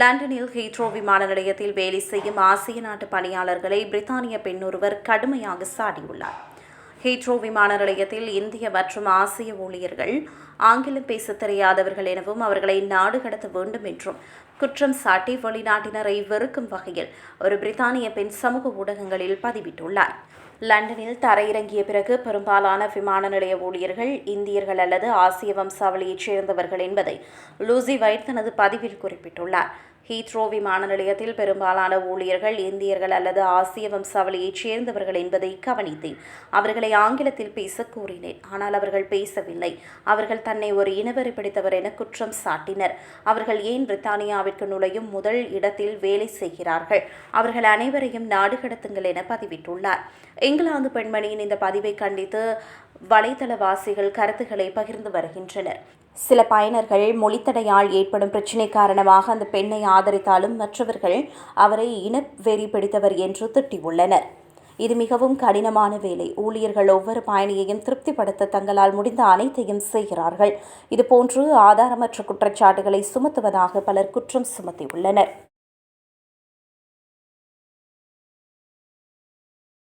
லண்டனில் ஹீத்ரோ விமான நிலையத்தில் வேலை செய்யும் ஆசிய நாட்டு பணியாளர்களை பிரித்தானிய பெண் ஒருவர் கடுமையாக சாடியுள்ளார். ஹீத்ரோ விமான நிலையத்தில் இந்திய மற்றும் ஆசிய ஊழியர்கள் ஆங்கிலம் பேச தெரியாதவர்கள் எனவும் அவர்களை நாடு கடத்த வேண்டும் என்றும் குற்றம் சாட்டி வெளிநாட்டினரை வெறுக்கும் வகையில் ஒரு பிரித்தானிய பெண் சமூக ஊடகங்களில் பதிவிட்டுள்ளார். லண்டனில் தரையிறங்கிய பிறகு பெரும்பாலான விமான நிலைய ஊழியர்கள் இந்தியர்கள் அல்லது ஆசிய வம்சாவளியைச் சேர்ந்தவர்கள் என்பதை லூசி வைட் தனது பதிவில் குறிப்பிட்டுள்ளார். ஹீத்ரோ விமான நிலையத்தில் பெரும்பாலான ஊழியர்கள் இந்தியர்கள் அல்லது ஆசிய வம்சாவளியைச் சேர்ந்தவர்கள் என்பதை கவனித்தேன். அவர்களை ஆங்கிலத்தில் பேச கூறினேன். ஆனால் அவர்கள் பேசவில்லை. அவர்கள் தன்னை ஒரு இனவரி பிடித்தவர் என குற்றம் சாட்டினர். அவர்கள் ஏன் பிரித்தானியாவிற்கு நுழையும் முதல் இடத்தில் வேலை செய்கிறார்கள்? அவர்கள் அனைவரையும் நாடு கடத்துங்கள் என பதிவிட்டுள்ளார். இங்கிலாந்து பெண்மணியின் இந்த பதிவை கண்டித்து வலைதளவாசிகள் கருத்துக்களை பகிர்ந்து வருகின்றனர். சில பயனர்கள் மொழித்தடையால் ஏற்படும் பிரச்சினை காரணமாக அந்த பெண்ணை ஆதரித்தாலும் மற்றவர்கள் அவரை இனவெறி பிடித்தவர் என்று திட்டியுள்ளனர். இது மிகவும் கடினமான வேலை. ஊழியர்கள் ஒவ்வொரு பயணியையும் திருப்திப்படுத்த தங்களால் முடிந்த அனைத்தையும் செய்கிறார்கள். இதுபோன்று ஆதாரமற்ற குற்றச்சாட்டுகளை சுமத்துவதாக பலர் குற்றம் சுமத்தியுள்ளனர்.